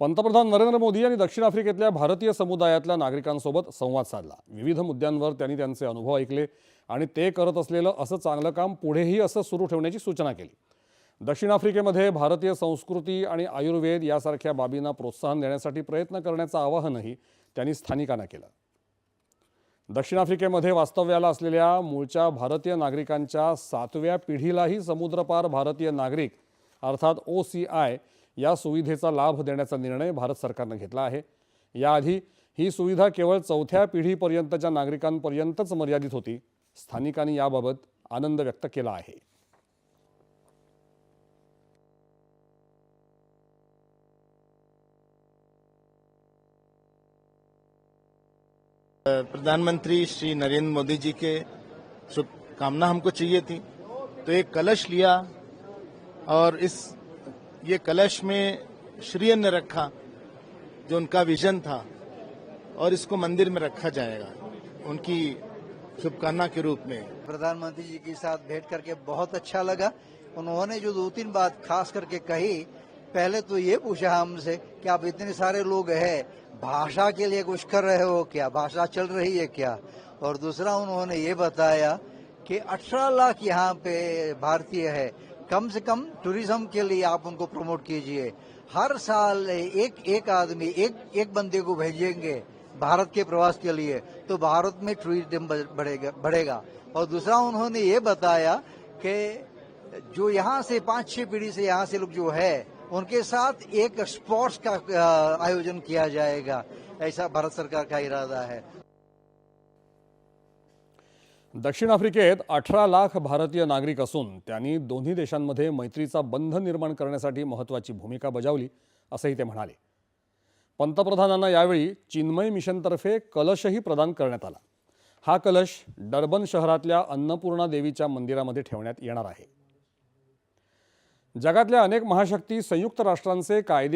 पंतप्रधान नरेंद्र मोदी यांनी दक्षिण आफ्रिकेतल्या भारतीय समुदायातल्या नागरिकांसोबत संवाद साधला. विविध मुद्द्यांवर त्यांनी त्यांचे अनुभव ऐकले आणि ते करत असलेलं असं चांगलं काम पुढेही असं सुरू ठेवण्याची सूचना केली. दक्षिण आफ्रिकेमध्ये भारतीय संस्कृती आणि आयुर्वेद यासारख्या बाबींना प्रोत्साहन देण्यासाठी प्रयत्न करण्याचं आवाहनही त्यांनी स्थानिकांना केलं. दक्षिण आफ्रिकेमध्ये वास्तव्याला असलेल्या मूळच्या भारतीय नागरिकांच्या सातव्या पिढीलाही समुद्रपार भारतीय नागरिक अर्थात ओ सी आय या सुविधेचा लाभ देण्याचा निर्णय भारत सरकारनं घेतला आहे. याआधी ही सुविधा केवळ चौथ्या पिढीपर्यंतच्या नागरिकांपर्यंतच मर्यादित होती. स्थानिकांनी याबाबत आनंद व्यक्त केला आहे. प्रधानमंत्री श्री नरेंद्र मोदी जी के शुभकामना हमको चाहिए थी। तो एक कलश लिया और इस ये कलश में श्री ने रखा, जो उनका विजन था, और इसको मंदिर में रखा जाएगा, उनकी शुभकामना के रूप में। प्रधानमंत्री जी के साथ भेंट करके बहुत अच्छा लगा। उन्होंने जो दो तीन बात खास करके कही, पहले तो ये पूछा हमसे कि आप इतने सारे लोग हैं? भाषा के लिए कुछ कर रहे हो क्या? भाषा चल रही है क्या? और दूसरा उन्होंने ये बताया कि 18 लाख यहाँ पे भारतीय है। कम से कम टूरिज़्म के लिए आप उनको प्रमोट कीजिए। हर साल एक एक आदमी, एक एक बंदे को भेजेंगे भारत के प्रवास के लिए तो भारत में टूरिज़्म बढ़ेगा बढ़ेगा। और दूसरा उन्होंने ये बताया कि जो यहाँ से पाँच, छह पीढ़ी से यहाँ से लोग जो है, उनके साथ एक स्पोर्ट्स का आयोजन किया जाएगा। ऐसा भारत सरकार का इरादा है। दक्षिण आफ्रिकेत अठरा लाख भारतीय नागरिक असून त्यांनी दोन्ही देशांमध्ये मैत्रीचा बंध निर्माण करण्यासाठी महत्त्वाची भूमिका बजावली असंही ते म्हणाले. पंतप्रधानांना यावेळी चिन्मय मिशनतर्फे कलशही प्रदान करण्यात आला. हा कलश डर्बन शहरातल्या अन्नपूर्णा देवीच्या मंदिरामध्ये ठेवण्यात येणार आहे. जगातल्या अनेक महाशक्ती संयुक्त राष्ट्रांचे कायदे